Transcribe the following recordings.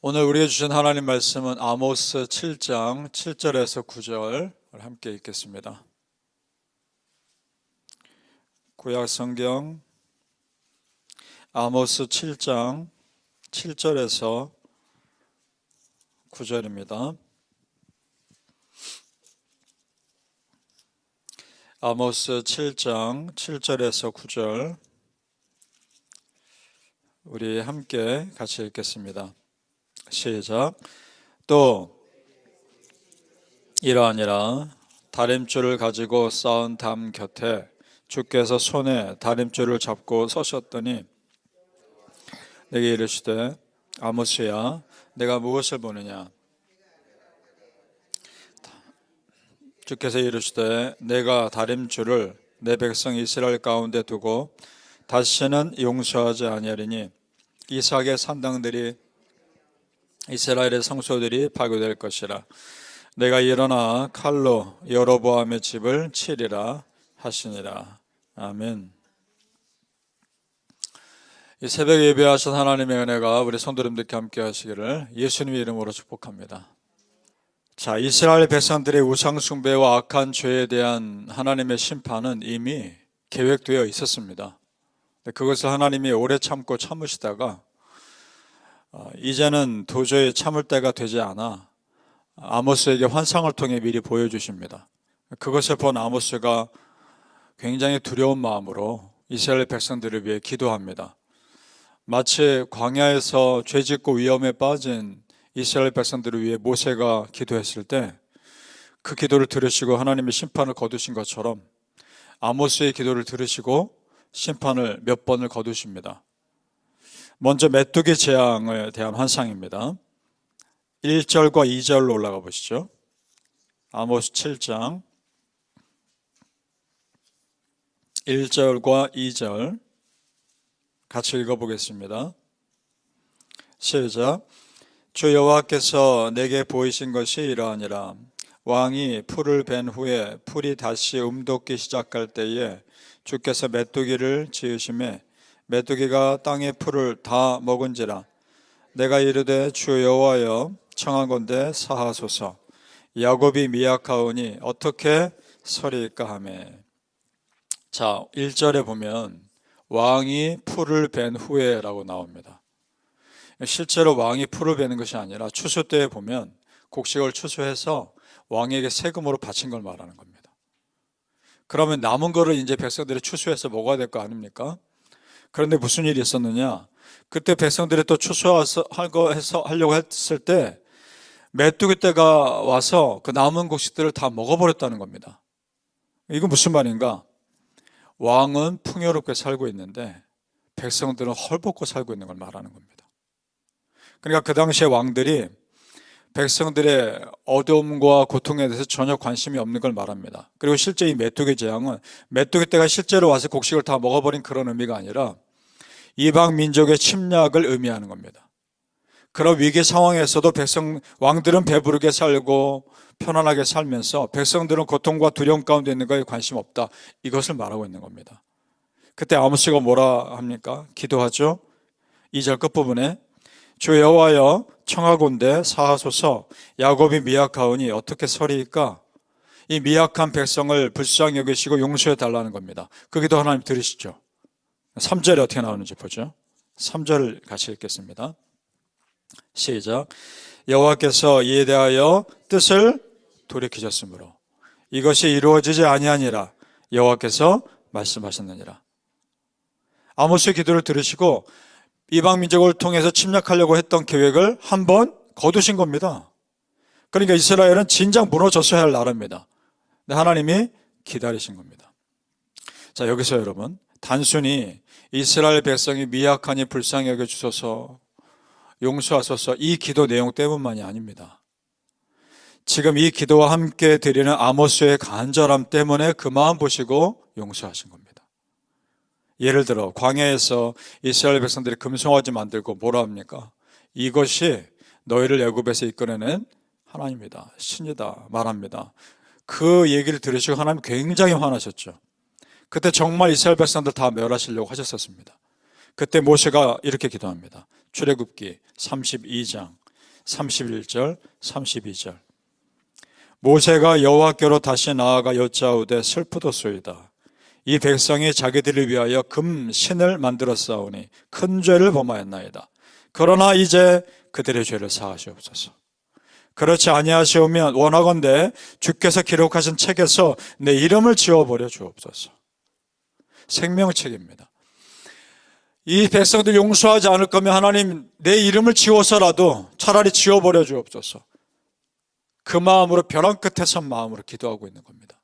오늘 우리에게 주신 하나님 말씀은 아모스 7장 7절에서 9절을 함께 읽겠습니다. 구약 성경 아모스 7장 7절에서 9절입니다. 아모스 7장 7절에서 9절 우리 함께 같이 읽겠습니다. 시작. 또 이러하니라 다림줄을 가지고 쌓은 담 곁에 주께서 손에 다림줄을 잡고 서셨더니 내게 이르시되 아모스야 내가 무엇을 보느냐 주께서 이르시되 내가 다림줄을 내 백성 이스라엘 가운데 두고 다시는 용서하지 아니하리니 이삭의 산당들이 이스라엘의 성소들이 파괴될 것이라. 내가 일어나 칼로 여로보암의 집을 치리라 하시니라. 아멘. 이 새벽 예배하신 하나님의 은혜가 우리 성도님들께 함께 하시기를 예수님의 이름으로 축복합니다. 자, 이스라엘 백성들의 우상 숭배와 악한 죄에 대한 하나님의 심판은 이미 계획되어 있었습니다. 그것을 하나님이 오래 참고 참으시다가 어, 이제는 도저히 참을 때가 되지 않아 아모스에게 환상을 통해 미리 보여주십니다. 그것을 본 아모스가 굉장히 두려운 마음으로 이스라엘 백성들을 위해 기도합니다. 마치 광야에서 죄 짓고 위험에 빠진 이스라엘 백성들을 위해 모세가 기도했을 때 그 기도를 들으시고 하나님의 심판을 거두신 것처럼 아모스의 기도를 들으시고 심판을 몇 번을 거두십니다. 먼저 메뚜기 재앙에 대한 환상입니다. 1절과 2절로 올라가 보시죠. 아모스 7장 1절과 2절 같이 읽어 보겠습니다. 시작. 주 여호와께서 내게 보이신 것이 이러하니라. 왕이 풀을 벤 후에 풀이 다시 음돋기 시작할 때에 주께서 메뚜기를 지으심에 메뚜기가 땅의 풀을 다 먹은지라 내가 이르되 주 여호와여 청하건대 사하소서 야곱이 미약하오니 어떻게 서리까 하매. 자 1절에 보면 왕이 풀을 벤 후에라고 나옵니다. 실제로 왕이 풀을 베는 것이 아니라 추수 때에 보면 곡식을 추수해서 왕에게 세금으로 바친 걸 말하는 겁니다. 그러면 남은 거를 이제 백성들이 추수해서 먹어야 될 거 아닙니까? 그런데 무슨 일이 있었느냐? 그때 백성들이 또 추수하고 해서 하려고 했을 때 메뚜기 때가 와서 그 남은 곡식들을 다 먹어버렸다는 겁니다. 이건 무슨 말인가? 왕은 풍요롭게 살고 있는데 백성들은 헐벗고 살고 있는 걸 말하는 겁니다. 그러니까 그 당시에 왕들이 백성들의 어려움과 고통에 대해서 전혀 관심이 없는 걸 말합니다. 그리고 실제 이 메뚜기 재앙은 메뚜기 때가 실제로 와서 곡식을 다 먹어버린 그런 의미가 아니라 이방 민족의 침략을 의미하는 겁니다. 그런 위기 상황에서도 백성 왕들은 배부르게 살고 편안하게 살면서 백성들은 고통과 두려움 가운데 있는 것에 관심 없다. 이것을 말하고 있는 겁니다. 그때 아모스가 뭐라 합니까? 기도하죠. 2절 끝부분에 주 여호와여 청하곤대 사하소서 야곱이 미약하오니 어떻게 서리이까 이 미약한 백성을 불쌍히 여기시고 용서해 달라는 겁니다. 그 기도 하나님 들으시죠. 3절에 어떻게 나오는지 보죠. 3절 같이 읽겠습니다. 시작. 여호와께서 이에 대하여 뜻을 돌이키셨으므로 이것이 이루어지지 아니하니라 여호와께서 말씀하셨느니라. 아모스의 기도를 들으시고 이방 민족을 통해서 침략하려고 했던 계획을 한 번 거두신 겁니다. 그러니까 이스라엘은 진작 무너졌어야 할 나라입니다. 근데 하나님이 기다리신 겁니다. 자, 여기서 여러분, 단순히 이스라엘 백성이 미약하니 불쌍히 여겨 주소서 용서하소서 이 기도 내용 때문만이 아닙니다. 지금 이 기도와 함께 드리는 아모스의 간절함 때문에 그 마음 보시고 용서하신 겁니다. 예를 들어 광야에서 이스라엘 백성들이 금송아지 만들고 뭐라 합니까? 이것이 너희를 애굽에서 이끌어낸 하나님이다. 신이다. 말합니다. 그 얘기를 들으시고 하나님 굉장히 화나셨죠. 그때 정말 이스라엘 백성들 다 멸하시려고 하셨었습니다. 그때 모세가 이렇게 기도합니다. 출애굽기 32장 31절, 32절. 모세가 여호와께로 다시 나아가 여짜오되 슬프도소이다. 이 백성이 자기들을 위하여 금 신을 만들어 싸우니 큰 죄를 범하였나이다. 그러나 이제 그들의 죄를 사하시옵소서. 그렇지 아니하시오면 원하건대 주께서 기록하신 책에서 내 이름을 지워버려 주옵소서. 생명책입니다. 이 백성들 용서하지 않을 거면 하나님 내 이름을 지워서라도 차라리 지워버려 주옵소서. 그 마음으로 벼랑 끝에 선 마음으로 기도하고 있는 겁니다.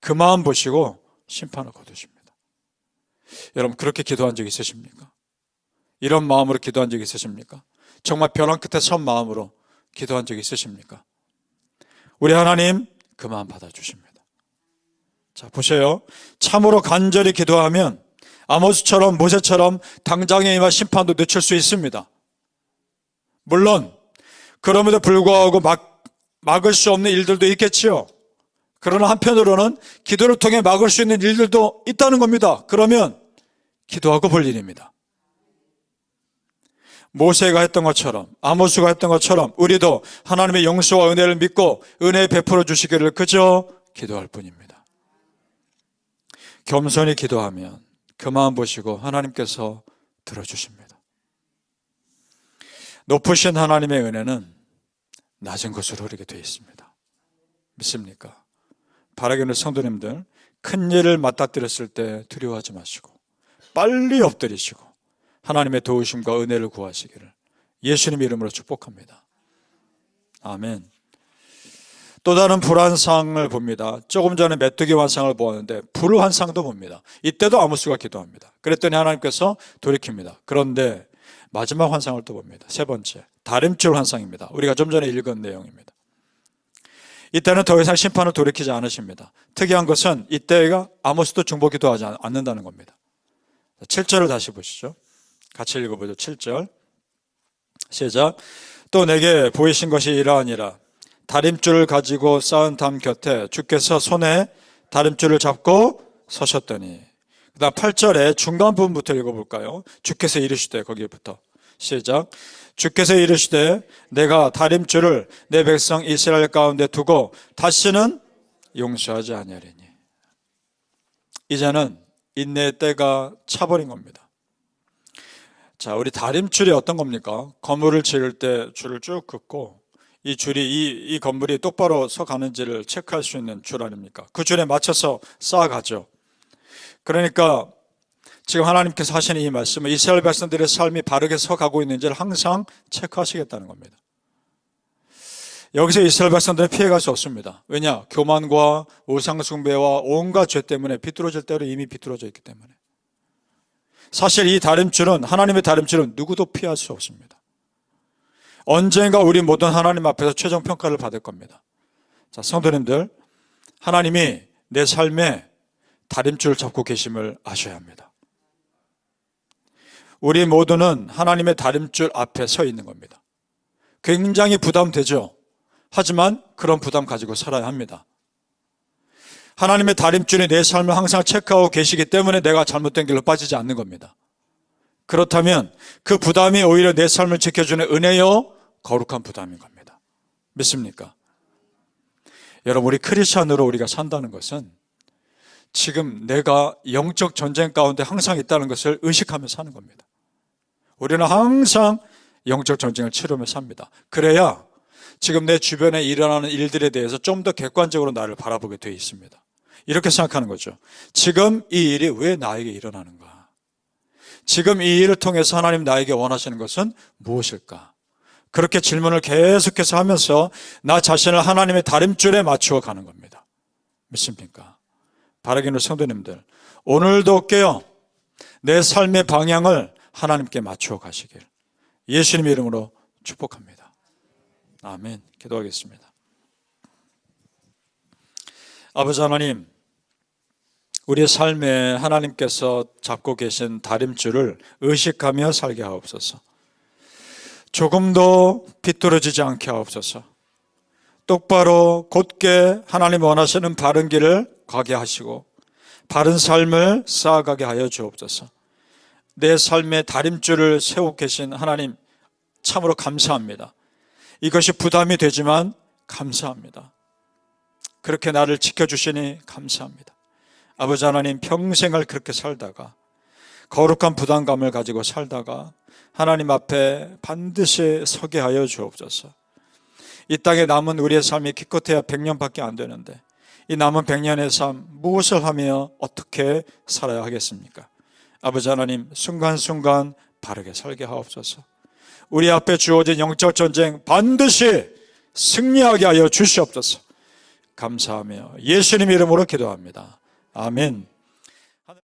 그 마음 보시고 심판을 거두십니다. 여러분 그렇게 기도한 적 있으십니까? 이런 마음으로 기도한 적 있으십니까? 정말 벼랑 끝에 선 마음으로 기도한 적 있으십니까? 우리 하나님 그 마음 받아주십니다. 자 보세요. 참으로 간절히 기도하면 아모스처럼 모세처럼 당장에 임한 심판도 늦출 수 있습니다. 물론 그럼에도 불구하고 막, 막을 수 없는 일들도 있겠지요. 그러나 한편으로는 기도를 통해 막을 수 있는 일들도 있다는 겁니다. 그러면 기도하고 볼 일입니다. 모세가 했던 것처럼 아모스가 했던 것처럼 우리도 하나님의 용서와 은혜를 믿고 은혜 베풀어 주시기를 그저 기도할 뿐입니다. 겸손히 기도하면 그 마음 보시고 하나님께서 들어주십니다. 높으신 하나님의 은혜는 낮은 곳으로 흐르게 되어 있습니다. 믿습니까? 바라기는 성도님들 큰 일을 맞닥뜨렸을 때 두려워하지 마시고 빨리 엎드리시고 하나님의 도우심과 은혜를 구하시기를 예수님 이름으로 축복합니다. 아멘. 또 다른 불환상을 봅니다. 조금 전에 메뚜기 환상을 보았는데 불환상도 봅니다. 이때도 아무수가 기도합니다. 그랬더니 하나님께서 돌이킵니다. 그런데 마지막 환상을 또 봅니다. 세 번째 다림줄 환상입니다. 우리가 좀 전에 읽은 내용입니다. 이때는 더 이상 심판을 돌이키지 않으십니다. 특이한 것은 이때가 아모스도 중보 기도 하지 않는다는 겁니다. 7절을 다시 보시죠. 같이 읽어보죠. 7절. 시작. 또 내게 보이신 것이 이러하니라. 다림줄을 가지고 쌓은 담 곁에 주께서 손에 다림줄을 잡고 서셨더니 그 다음 8절에 중간 부분부터 읽어볼까요? 주께서 이르시되 거기부터 시작 주께서 이르시되 내가 다림줄을 내 백성 이스라엘 가운데 두고 다시는 용서하지 아니하리니 이제는 인내의 때가 차버린 겁니다 자 우리 다림줄이 어떤 겁니까? 건물을 지을 때 줄을 쭉 긋고 이 줄이 이, 이 건물이 똑바로 서 가는지를 체크할 수 있는 줄 아닙니까? 그 줄에 맞춰서 쌓아가죠. 그러니까 지금 하나님께서 하시는 이 말씀은 이스라엘 백성들의 삶이 바르게 서 가고 있는지를 항상 체크하시겠다는 겁니다. 여기서 이스라엘 백성들은 피해갈 수 없습니다. 왜냐? 교만과 우상숭배와 온갖 죄 때문에 비뚤어질 대로 이미 비뚤어져 있기 때문에. 사실 이 다림줄은 하나님의 다림줄은 누구도 피할 수 없습니다. 언젠가 우리 모든 하나님 앞에서 최종 평가를 받을 겁니다. 자, 성도님들, 하나님이 내 삶에 다림줄 잡고 계심을 아셔야 합니다. 우리 모두는 하나님의 다림줄 앞에 서 있는 겁니다. 굉장히 부담되죠. 하지만 그런 부담 가지고 살아야 합니다. 하나님의 다림줄이 내 삶을 항상 체크하고 계시기 때문에 내가 잘못된 길로 빠지지 않는 겁니다. 그렇다면 그 부담이 오히려 내 삶을 지켜주는 은혜요, 거룩한 부담인 겁니다. 믿습니까? 여러분, 우리 크리스천으로 우리가 산다는 것은 지금 내가 영적 전쟁 가운데 항상 있다는 것을 의식하며 사는 겁니다. 우리는 항상 영적 전쟁을 치르며 삽니다. 그래야 지금 내 주변에 일어나는 일들에 대해서 좀 더 객관적으로 나를 바라보게 되어 있습니다. 이렇게 생각하는 거죠. 지금 이 일이 왜 나에게 일어나는가? 지금 이 일을 통해서 하나님 나에게 원하시는 것은 무엇일까? 그렇게 질문을 계속해서 하면서 나 자신을 하나님의 다림줄에 맞추어 가는 겁니다. 믿습니까? 바라기는 성도님들, 오늘도 깨어 내 삶의 방향을 하나님께 맞추어 가시길 예수님 이름으로 축복합니다. 아멘. 기도하겠습니다. 아버지 하나님, 우리 삶에 하나님께서 잡고 계신 다림줄을 의식하며 살게 하옵소서. 조금도 비뚤어지지 않게 하옵소서. 똑바로 곧게 하나님 원하시는 바른 길을 가게 하시고 바른 삶을 쌓아가게 하여 주옵소서. 내 삶의 다림줄을 세우고 계신 하나님 참으로 감사합니다. 이것이 부담이 되지만 감사합니다. 그렇게 나를 지켜주시니 감사합니다. 아버지 하나님 평생을 그렇게 살다가 거룩한 부담감을 가지고 살다가 하나님 앞에 반드시 서게 하여 주옵소서. 이 땅에 남은 우리의 삶이 기껏해야 100년밖에 안 되는데 이 남은 100년의 삶 무엇을 하며 어떻게 살아야 하겠습니까? 아버지 하나님 순간순간 바르게 살게 하옵소서. 우리 앞에 주어진 영적 전쟁 반드시 승리하게 하여 주시옵소서. 감사하며 예수님 이름으로 기도합니다. 아멘.